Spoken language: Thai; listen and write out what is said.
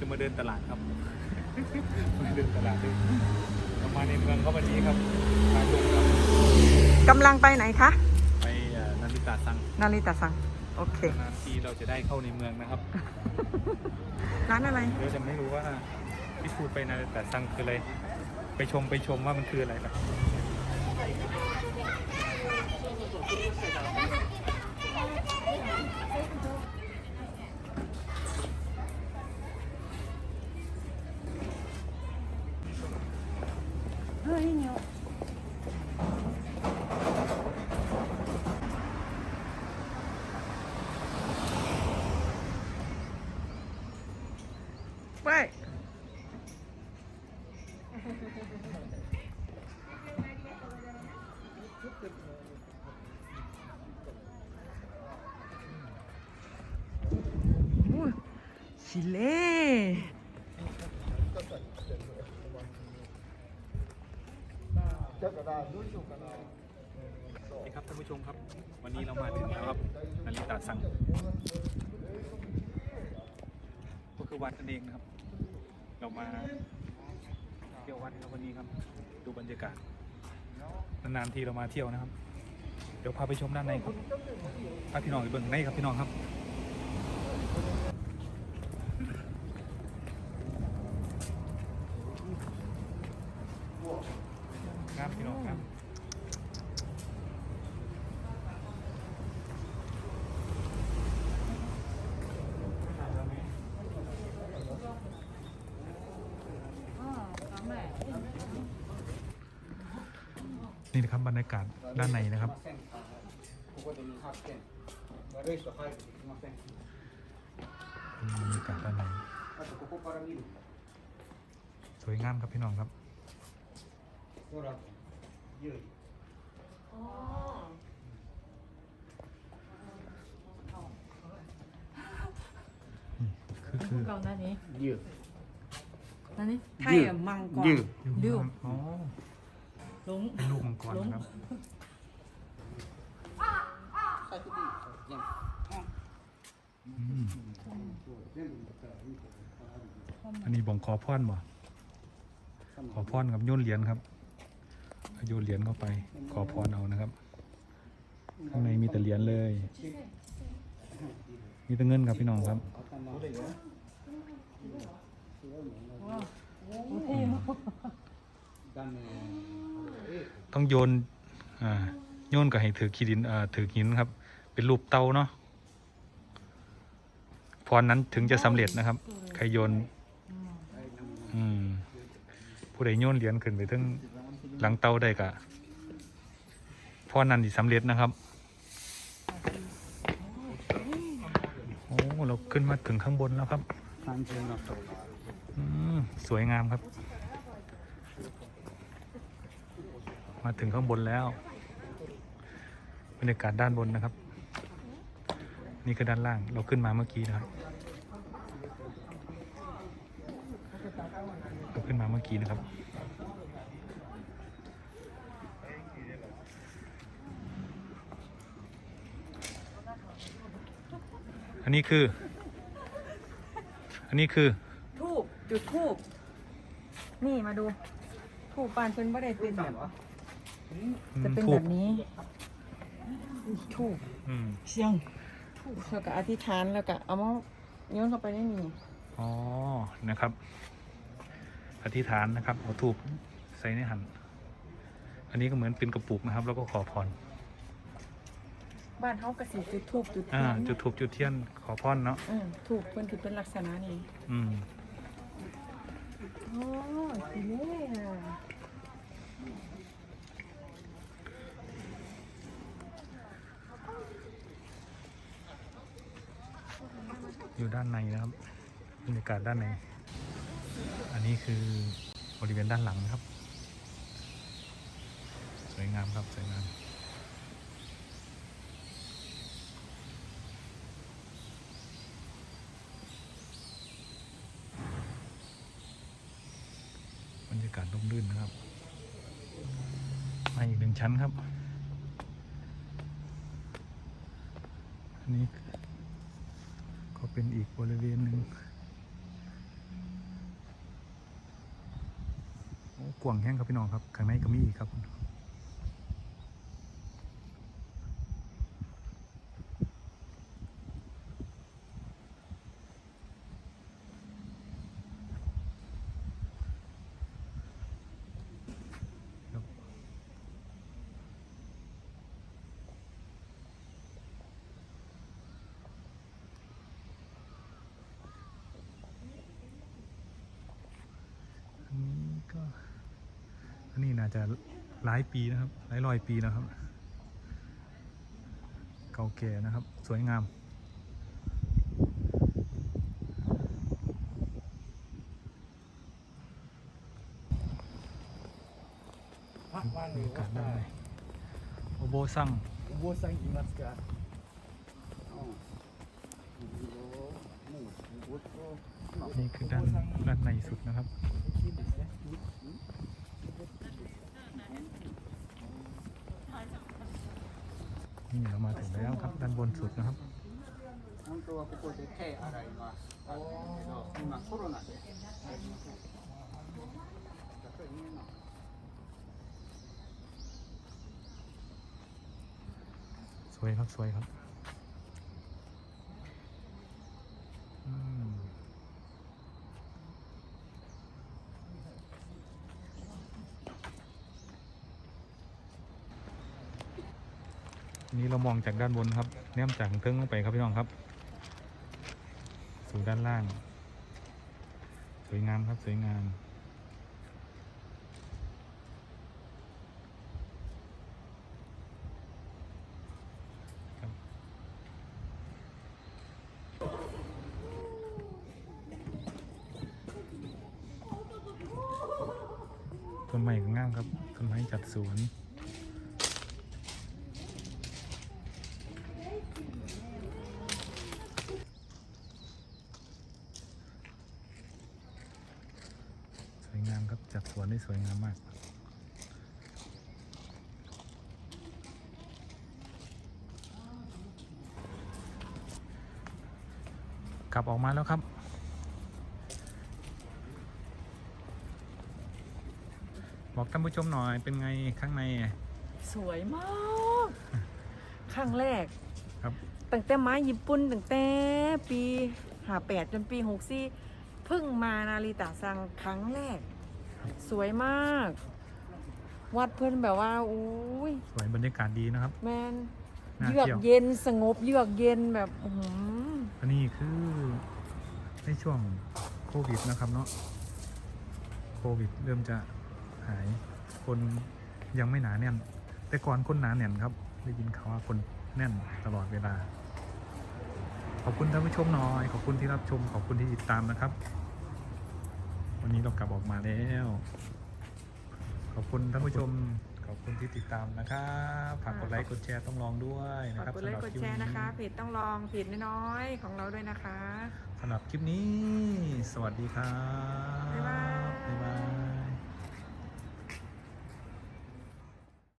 จะมาเดินตลาดครับ มาเดินตลาดด้วยเรามาในเมืองเขาวันนี้ครับมาชมครับกำลังไปไหนคะ ไปเอ่อนาริตาซังนาริตาสัง โอเค นานทีเราจะได้เข้าในเมืองนะครับร้านอะไร เดี๋ยวจะไม่รู้ว่าที่พูดไปนาริตาซังคืออะไรไปชมไปชมว่ามันคืออะไรครับ ไปอู้ชิเล่นี่ครับท่านผู้ชมครับ วันนี้เรามาถึงแล้วครับนาริตาซังก็คือวัดนั่นเองนะครับ เรามาเที่ยววัดครับวันนี้ครับ ดูบรรยากาศนานๆทีเรามาเที่ยวนะครับ เดี๋ยวพาไปชมด้านในครับพาพี่น้องไปเบิ่งในครับพี่น้องครับครับพี่น้องครับ นี่นะครับบรรยากาศด้านในนะครับบรรยากาศด้านในสวยงามครับพี่น้องครับคือคือเราหน้านี้ยืดนั่นนี่ไทยอะมังกรยืดดื้ออ๋อ ลงเป็นลูกมังกรนะครับอืมอันนี้บ่งขอพรบ่ขอพรกับโยนเหรียญครับโยนเหรียญเข้าไป ขอพรเอานะครับข้างในมีแต่เหรียญเลย มีแต่เงินครับพี่น้องครับ ต้องโยนอ่าโยนก็ให้ถือขีดินอ่าถือหินครับ เป็นรูปเตาเนาะพรนั้นถึงจะสำเร็จนะครับ ใครโยนอืมผู้ใดโยนเหรียญขึ้นไปถึงหลังเตาได้กะพรนั้นที่สำเร็จนะครับโอ้เราขึ้นมาถึงข้างบนแล้วครับอืมสวยงามครับ มาถึงข้างบนแล้ว บรรยากาศด้านบนนะครับ นี่คือด้านล่างเราขึ้นมาเมื่อกี้นะครับเราขึ้นมาเมื่อกี้นะครับอันนี้คือ อันนี้คือ ทูบจุดทูบนี่มาดูทูบปานเป็นบ่ได้เป็นแบบว่าอืม จะเป็นทูแบบบนี้ทูบอืมเสียงแล้วก็อธิษฐานแล้วก็เอามาโยนเข้าไปในนี่อ๋อนะครับ อธิษฐานนะครับเอาทูบใส่ในหันอันนี้ก็เหมือนเป็นกระปุกนะครับ แล้วก็ขอพรบ้านเฮากระสีจุดทูบจุดอ่าเทียนจุดทูบจุดเทียนขอพรเนาะอืมทูบเพิ่นคือเป็นลักษณะนี้ อืมโอ้สีเล่อะอยู่ ด้านในนะครับบรรยากาศด้านใน อันนี้คือบริเวณด้านหลังนะครับ สวยงามครับสวยงามบรรยากาศร่มรื่นนะครับมาอีกหนึ่งชั้นครับ อันนี้ เป็นอีกบริเวณหนึ่งกว่างแห้งครับพี่น้องครับ ข้างในก็มีอีกครับ นี่น่าจะหลายปีนะครับ หลายร้อยปีนะครับ เก่าแก่นะครับ สวยงามบรากาศด้านในโอโบซังโอโบซังกิมัสกานี่คือด้านด้านในสุดนะครับนี่เรามาถึงแล้วครับ ด้านบนสุดนะครับ 本当はここで手洗います。あるんですけど、今コロナで。やっぱり見えない สวยครับสวยครับ นี้เรามองจากด้านบนครับแนมจากเทิงลงไปครับพี่น้องครับ สู่ด้านล่าง สวยงามครับสวยงามต้นไม้ก็งามครับต้นไม้จัดสวนสวยงาม ครับ จัดสวนได้สวยงามมาก กลับออกมาแล้วครับ บอกท่านผู้ชมหน่อยเป็นไงข้างใน สวยมาก ครั้งแรกครับตั้งแต่ไม้ญี่ปุ่นตั้งแต่ปีหาแปดจนปีหกสี่เพิ่งมานาริตะซังครั้งแรก สวยมาก วัดเพิ่นแบบว่าอุ้ยสวยบรรยากาศดีนะครับ แมนน่าเยือกเที่ยวเย็นสงบเยือกเย็นแบบอื้อหืออันนี้คือในช่วงโควิดนะครับเนาะโควิดเริ่มจะหายคนยังไม่หนาแน่น แต่ก่อนคนหนาแน่นครับได้ยินข่าวว่าคนแน่นตลอดเวลา ขอบคุณท่านผู้ชมหน่อย ขอบคุณที่รับชม ขอบคุณที่ติดตามนะครับ วันนี้เรากลับออกมาแล้ว ขอบคุณท่านผู้ชม ขอบคุณที่ติดตามนะครับฝากกดไลค์กดแชร์ต้องลองด้วยฝานะกครับกดไลค์สำหรับกดลิปแชร์นะคะเพจต้องลองเพจน้อยๆของเราด้วยนะคะ สำหรับคลิปนี้ สวัสดีครับบ๊ายบาย บ๊ายบาย